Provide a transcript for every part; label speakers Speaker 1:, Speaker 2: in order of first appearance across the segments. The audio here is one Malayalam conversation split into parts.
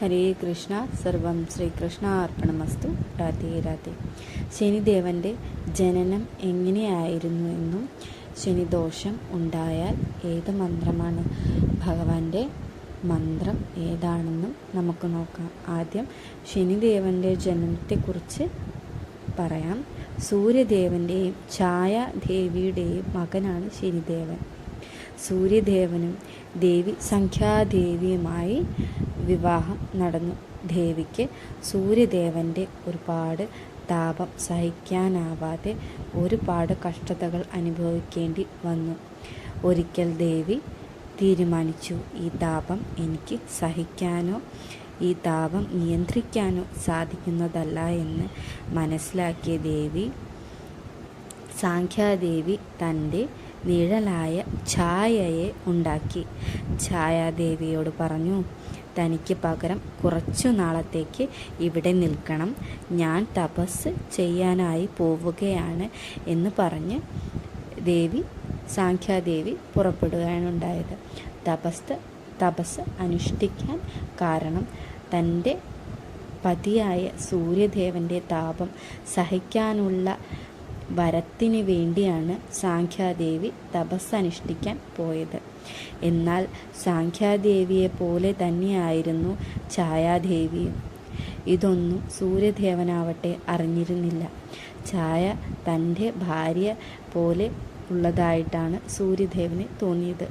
Speaker 1: ഹരേ കൃഷ്ണ സർവം ശ്രീകൃഷ്ണ അർപ്പണമസ്തു രാധേ രാധേ. ശനിദേവന്റെ ജനനം എങ്ങനെയായിരുന്നു എന്നും ശനിദോഷം ഉണ്ടായാൽ ഏത് മന്ത്രമാണ്? ഭഗവാന്റെ മന്ത്രം ഏതാണെന്നും നമുക്ക് നോക്കാം. ആദ്യം ശനിദേവന്റെ ജനനത്തെക്കുറിച്ച് പറയാം. സൂര്യദേവന്റെയും ഛായാദേവിയുടെയും മകനാണ് ശനിദേവൻ. സൂര്യദേവനും ദേവി സംഖ്യാദേവിയുമായി വിവാഹം നടന്നു. ദേവിക്ക് സൂര്യദേവന്റെ ഒരുപാട് താപം സഹിക്കാനാവാതെ ഒരുപാട് കഷ്ടതകൾ അനുഭവിക്കേണ്ടി വന്നു. ഒരിക്കൽ ദേവി തീരുമാനിച്ചു ഈ താപം എനിക്ക് സഹിക്കാനോ ഈ താപം നിയന്ത്രിക്കാനോ സാധിക്കുന്നതല്ല എന്ന് മനസ്സിലാക്കിയ ദേവി സാഖ്യാദേവി തന്റെ നിഴലായ ഛായയെ ഉണ്ടാക്കി. ഛായാദേവിയോട് പറഞ്ഞു തനിക്ക് പകരം കുറച്ചു നാളത്തേക്ക് ഇവിടെ നിൽക്കണം. ഞാൻ തപസ് ചെയ്യാനായി പോവുകയാണ് എന്ന് പറഞ്ഞ് ദേവി സാഖ്യാദേവി പുറപ്പെടുകയാണുണ്ടായത്. തപസ് തപസ് അനുഷ്ഠിക്കാൻ കാരണം തന്റെ പതിയായ സൂര്യദേവന്റെ താപം സഹിക്കാനുള്ള വരത്തിന് വേണ്ടിയാണ് സാഖ്യാദേവി തപസ്സനുഷ്ഠിക്കാൻ പോയത്. എന്നാൽ സാഖ്യാദേവിയെ പോലെ തന്നെയായിരുന്നു ഛായാദേവിയും. ഇതൊന്നും സൂര്യദേവനാവട്ടെ അറിഞ്ഞിരുന്നില്ല. ഛായ തന്റെ ഭാര്യ പോലെ ഉള്ളതായിട്ടാണ് സൂര്യദേവന് തോന്നിയത്.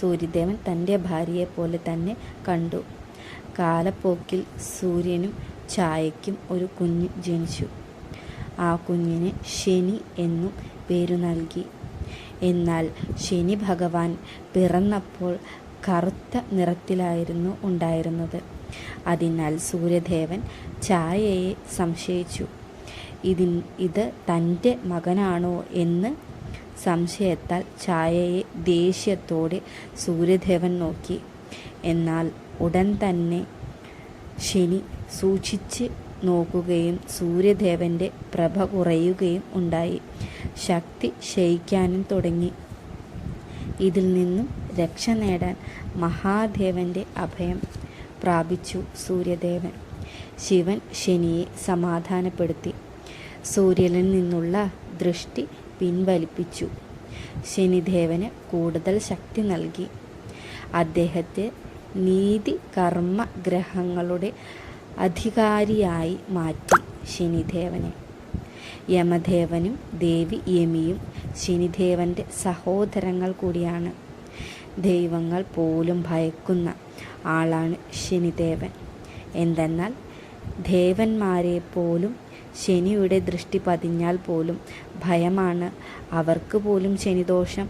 Speaker 1: സൂര്യദേവൻ തന്റെ ഭാര്യയെ പോലെ തന്നെ കണ്ടു. കാലപ്പോക്കിൽ സൂര്യനും ഛായയ്ക്കും ഒരു കുഞ്ഞ് ജനിച്ചു. ആ കുഞ്ഞിന് ശനി എന്നും പേരു നൽകി. എന്നാൽ ശനി ഭഗവാൻ പിറന്നപ്പോൾ കറുത്ത നിറത്തിലായിരുന്നു ഉണ്ടായിരുന്നത്. അതിനാൽ സൂര്യദേവൻ ഛായയെ സംശയിച്ചു. ഇതിൻ ഇത് തന്റെ മകനാണോ എന്ന് സംശയത്താൽ ഛായയെ ദേഷ്യത്തോടെ സൂര്യദേവൻ നോക്കി. എന്നാൽ ഉടൻ തന്നെ ശനി സൂക്ഷിച്ച് നോക്കുകയും സൂര്യദേവന്റെ പ്രഭ കുറയുകയും ഉണ്ടായി. ശക്തി ക്ഷയിക്കാനും തുടങ്ങി. ഇതിൽ നിന്നും രക്ഷ നേടാൻ മഹാദേവന്റെ അഭയം പ്രാപിച്ചു സൂര്യദേവൻ. ശിവൻ ശനിയെ സമാധാനപ്പെടുത്തി. സൂര്യനിൽ നിന്നുള്ള ദൃഷ്ടി പിൻവലിപ്പിച്ചു. ശനിദേവന് കൂടുതൽ ശക്തി നൽകി. അദ്ദേഹത്തെ നീതി കർമ്മ ഗ്രഹങ്ങളുടെ അധികാരിയായി മാറ്റി ശനിദേവനെ. യമദേവനും ദേവി യമിയും ശനിദേവന്റെ സഹോദരങ്ങൾ കൂടിയാണ്. ദൈവങ്ങൾ പോലും ഭയക്കുന്ന ആളാണ് ശനിദേവൻ. എന്തെന്നാൽ ദേവന്മാരെ പോലും ശനിയുടെ ദൃഷ്ടി പതിഞ്ഞാൽ പോലും ഭയമാണ്. അവർക്ക് പോലും ശനിദോഷം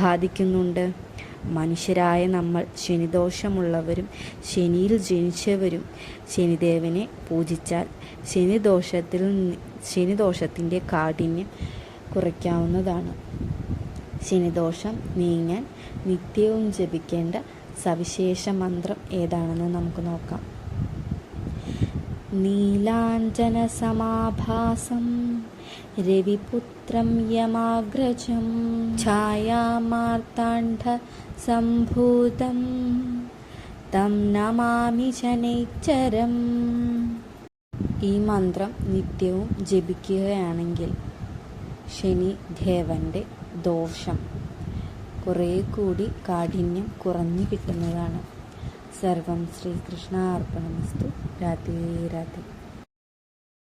Speaker 1: ബാധിക്കുന്നുണ്ട്. മനുഷ്യരായ നമ്മൾ ശനിദോഷമുള്ളവരും ശനിയിൽ ജനിച്ചവരും ശനിദേവനെ പൂജിച്ചാൽ ശനിദോഷത്തിൽ ശനിദോഷത്തിന്റെ കാഠിന്യം കുറയ്ക്കാവുന്നതാണ്. ശനിദോഷം നീങ്ങാൻ നിത്യവും ജപിക്കേണ്ട സവിശേഷ മന്ത്രം ഏതാണെന്ന് നമുക്ക് നോക്കാം. നീലാഞ്ജനസമാഭാസം രവിപുത്രം യമാഗ്രജം ഛായാമാർത്താണ്ഡസംഭൂതം തം നമാമി ജനൈച്ചരം ഈ മന്ത്രം നിത്യവും ജപിക്കുകയാണെങ്കിൽ ശനി ദേവന്റെ ദോഷം കുറേ കൂടി കാഠിന്യം കുറഞ്ഞു കിട്ടുന്നതാണ്. സർവം ശ്രീകൃഷ്ണ അർപ്പണമസ്തു രാധേ രാധേ.